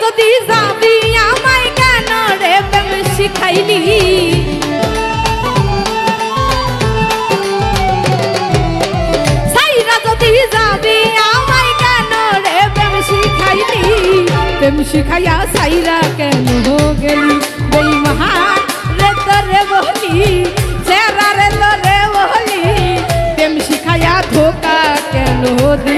যদি যাবি আমায় কেন রে প্রেম শিখাইলি? যদি যাবি আমায় কেন রে প্রেম শিখাইলি? প্রেম শিখাইয়া সাইরা কেন গেলি? বেইমান রে তোরে বলি চেরা রে তোরে বলি, প্রেম শিখাইয়া ধোকা কেন দিলি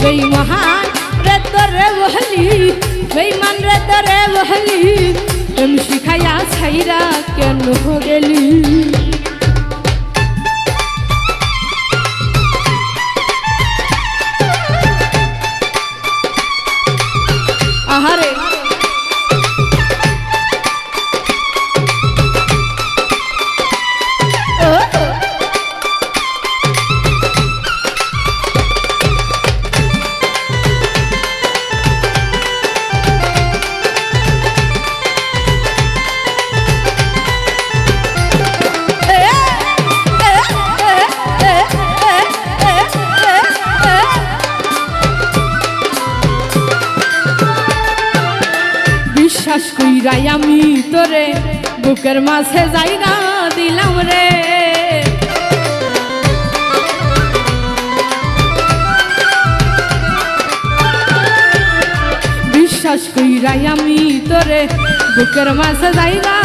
গেল বেই মহান রে তোরে বহলি বেইমান রে তোরে বহলি প্রেম শিখাইয়া ছাইরা কেন গেলি? আহারে কইরাই আমি তোরে বুকের মাঝে জায়গা দিলাম রে। বিশ্বাস কইরাই আমি তোরে বুকের মাঝে জায়গা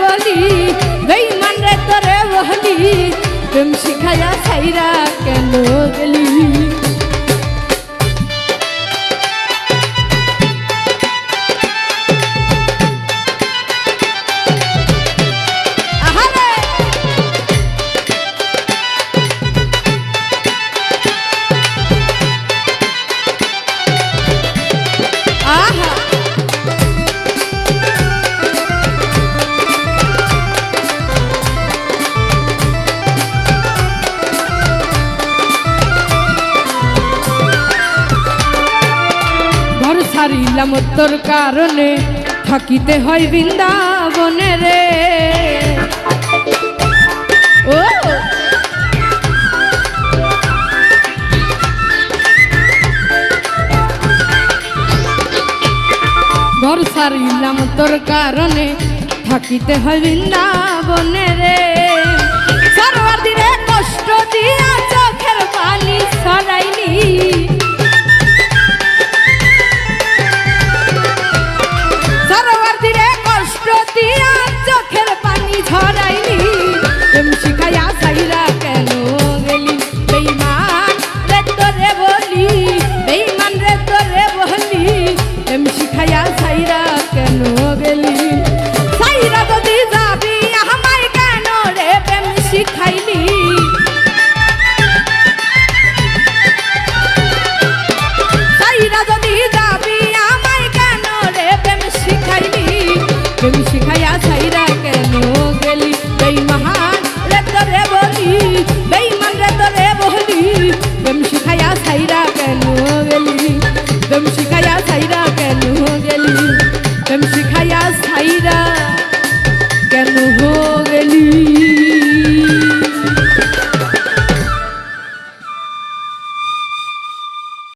বলি বেইমান রে তোরে বলি প্রেম শিখাইয়া ছাইরা কেন গেলি? ছাড়িলাম তোর কারণে থাকিতে হয় বৃন্দাবনে রে। ও! ঘর ছাড়িলাম তোর কারণে থাকিতে হয় বৃন্দাবনে রে। সাইরা কেন হো